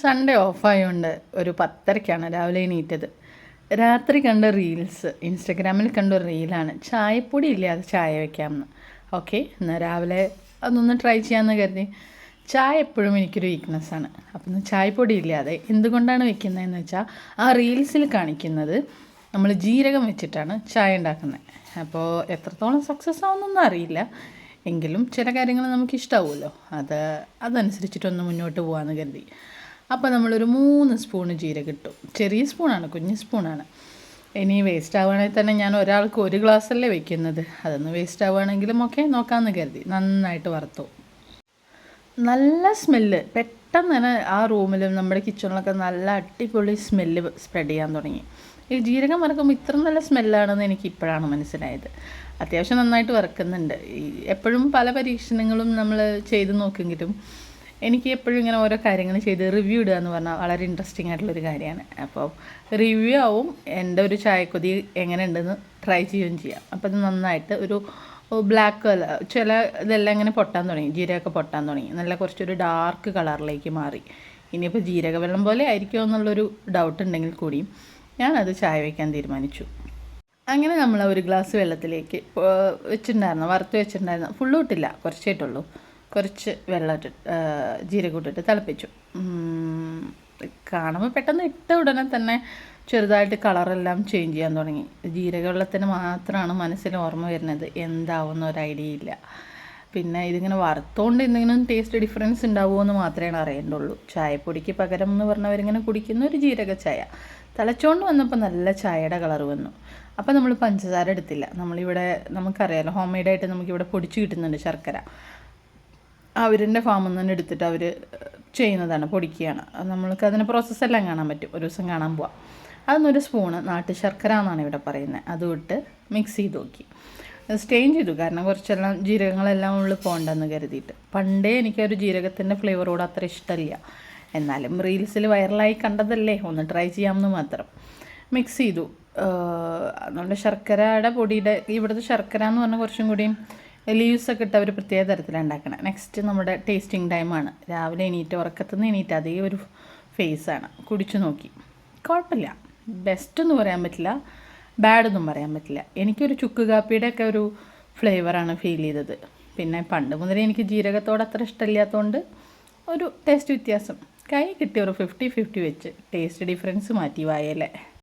Sunday ഓഫായതുകൊണ്ട് ഒരു പത്തരയ്ക്കാണ് രാവിലെ എണീറ്റത്. രാത്രി കണ്ട റീൽസ് ഇൻസ്റ്റഗ്രാമിൽ കണ്ട ഒരു റീലാണ് ചായപ്പൊടി ഇല്ലാതെ ചായ വെക്കാമെന്ന്. ഓക്കെ എന്നാൽ രാവിലെ അതൊന്ന് ട്രൈ ചെയ്യാമെന്ന് കരുതി. ചായ എപ്പോഴും എനിക്കൊരു വീക്ക്നെസ്സാണ് അപ്പം ചായപ്പൊടി ഇല്ലാതെ എന്തുകൊണ്ടാണ് വെക്കുന്നതെന്ന് വെച്ചാൽ ആ റീൽസിൽ കാണിക്കുന്നത് നമ്മൾ ജീരകം വെച്ചിട്ടാണ് ചായ ഉണ്ടാക്കുന്നത് അപ്പോൾ എത്രത്തോളം സക്സസ് ആവുന്നൊന്നും അറിയില്ല. എങ്കിലും ചില കാര്യങ്ങൾ നമുക്ക് ഇഷ്ടമാവുമല്ലോ അത് അതനുസരിച്ചിട്ടൊന്ന് മുന്നോട്ട് പോകാമെന്ന് കരുതി. അപ്പോൾ നമ്മളൊരു മൂന്ന് സ്പൂണ് ജീരകം ഇട്ടു ചെറിയ സ്പൂണാണ് കുഞ്ഞു സ്പൂണാണ്. ഇനി വേസ്റ്റ് ആവുകയാണെങ്കിൽ തന്നെ ഞാൻ ഒരാൾക്ക് ഒരു ഗ്ലാസ്സല്ലേ വെക്കുന്നത്. അതൊന്ന് വേസ്റ്റ് ആവുകയാണെങ്കിലും ഒക്കെ നോക്കാമെന്ന് കരുതി. നന്നായിട്ട് വറുത്തു. നല്ല സ്മെല്ല് പെട്ടെന്ന് തന്നെ ആ റൂമിലും നമ്മുടെ കിച്ചണിലൊക്കെ നല്ല അടിപൊളി സ്മെല്ല് സ്പ്രെഡ് ചെയ്യാൻ തുടങ്ങി. ഈ ജീരകം വറക്കുമ്പോൾ ഇത്ര നല്ല സ്മെല്ലാണെന്ന് എനിക്ക് ഇപ്പോഴാണ് മനസ്സിലായത്. അത്യാവശ്യം നന്നായിട്ട് വറക്കുന്നുണ്ട്. എപ്പോഴും പല പരീക്ഷണങ്ങളും നമ്മൾ ചെയ്ത് നോക്കെങ്കിലും എനിക്ക് എപ്പോഴും ഇങ്ങനെ ഓരോ കാര്യങ്ങൾ ചെയ്ത് റിവ്യൂ ഇടുക എന്ന് പറഞ്ഞാൽ വളരെ ഇൻട്രസ്റ്റിംഗ് ആയിട്ടുള്ളൊരു കാര്യമാണ്. അപ്പോൾ റിവ്യൂ ആവും എന്റെ ഒരു ചായക്കൊതി എങ്ങനെ ഉണ്ടെന്ന് ട്രൈ ചെയ്യുകയും ചെയ്യാം. അപ്പോൾ അത് നന്നായിട്ട് ഒരു ബ്ലാക്ക് കളർ ചില ഇതെല്ലാം ഇങ്ങനെ പൊട്ടാൻ തുടങ്ങി ജീരകമൊക്കെ പൊട്ടാൻ തുടങ്ങി. നല്ല കുറച്ചൊരു ഡാർക്ക് കളറിലേക്ക് മാറി. ഇനിയിപ്പോൾ ജീരക വെള്ളം പോലെ ആയിരിക്കുമോ എന്നുള്ളൊരു ഡൗട്ട് ഉണ്ടെങ്കിൽ കൂടിയും ഞാനത് ചായ വയ്ക്കാൻ തീരുമാനിച്ചു. അങ്ങനെ നമ്മൾ ഒരു ഗ്ലാസ് വെള്ളത്തിലേക്ക് വെച്ചിട്ടുണ്ടായിരുന്നു വറുത്ത് വെച്ചിട്ടുണ്ടായിരുന്നു. ഫുള്ള് ഇട്ടില്ല കുറച്ചേ ഇട്ടുള്ളൂ. കുറച്ച് വെള്ളം ഇട്ട് ജീരകം തിളപ്പിച്ചു. കാണുമ്പോൾ പെട്ടെന്ന് ഇട്ട ഉടനെ തന്നെ ചെറുതായിട്ട് കളറെല്ലാം ചേഞ്ച് ചെയ്യാൻ തുടങ്ങി. ജീരക വെള്ളത്തിന് മാത്രമാണ് മനസ്സിൽ ഓർമ്മ വരുന്നത്. എന്താവുന്ന ഒരു ഐഡിയ ഇല്ല. പിന്നെ ഇതിങ്ങനെ വറുത്തോണ്ട് എന്തെങ്കിലും ടേസ്റ്റ് ഡിഫറൻസ് ഉണ്ടാവുമോ എന്ന് മാത്രമേ അറിയേണ്ടുള്ളൂ. ചായപ്പൊടിക്ക് പകരം എന്ന് പറഞ്ഞവരിങ്ങനെ കുടിക്കുന്ന ഒരു ജീരക ചായ. തിളച്ചോണ്ട് വന്നപ്പോൾ നല്ല ചായയുടെ കളർ വന്നു. അപ്പോൾ നമ്മൾ പഞ്ചസാര എടുത്തില്ല. നമ്മളിവിടെ നമുക്കറിയാലോ ഹോം മെയ്ഡായിട്ട് നമുക്കിവിടെ പൊടിച്ച് കിട്ടുന്നുണ്ട് ശർക്കര. അവരിന്റെ ഫാമിൽ നിന്ന് എടുത്തിട്ട് അവർ ചെയ്യുന്നതാണ് പൊടിക്കുകയാണ്. നമ്മൾക്ക് അതിന്റെ പ്രോസസ്സെല്ലാം കാണാൻ പറ്റും. ഒരു ദിവസം കാണാൻ പോവാം. അതൊന്നൊരു സ്പൂണ് നാട്ടു ശർക്കര എന്നാണ് ഇവിടെ പറയുന്നത്. അതും ഇട്ട് മിക്സ് ചെയ്ത് നോക്കി. സ്റ്റെയിൻ ചെയ്തു. കാരണം കുറച്ചെല്ലാം ജീരകങ്ങളെല്ലാം ഉള്ളിൽ പോകണ്ടെന്ന് കരുതിയിട്ട്. പണ്ടേ എനിക്ക് എനിക്കൊരു ജീരകത്തിന്റെ ഫ്ലേവറോട് അത്ര ഇഷ്ടമില്ല എന്നാലും റീൽസിൽ വൈറലായി കണ്ടതല്ലേ. ഒന്ന് ട്രൈ ചെയ്യാമെന്ന് മാത്രം. മിക്സ് ചെയ്തു. അതുകൊണ്ട് ശർക്കരയുടെ പൊടിയുടെ ഇവിടുത്തെ ശർക്കര എന്ന് പറഞ്ഞാൽ കുറച്ചും കൂടിയും ലീവ്സൊക്കെ ഇട്ട് അവർ പ്രത്യേക തരത്തിലാണ് ഉണ്ടാക്കണം. നെക്സ്റ്റ് നമ്മുടെ ടേസ്റ്റിംഗ് ടൈമാണ് രാവിലെ എണീറ്റ് ഉറക്കത്തുനിന്ന് എണീറ്റ് അതേ ഒരു ഫേസാണ് കുടിച്ചു നോക്കി. കുഴപ്പമില്ല. ബെസ്റ്റ് എന്ന് പറയാൻ പറ്റില്ല. ബാഡ് എന്നും പറയാൻ പറ്റില്ല. എനിക്കൊരു ചുക്ക് കാപ്പിയുടെ ഒക്കെ ഒരു ഫ്ലേവറാണ് ഫീൽ ചെയ്തത്. പിന്നെ പണ്ട് മുതലേ എനിക്ക് ജീരകത്തോട് അത്ര ഇഷ്ടമില്ലാത്തതുകൊണ്ട് ഒരു ടേസ്റ്റ് വ്യത്യാസം. കൈ കിട്ടിയ ഒരു ഫിഫ്റ്റി ഫിഫ്റ്റി വെച്ച് ടേസ്റ്റ് ഡിഫറൻസ് മാറ്റി വായല്ലേ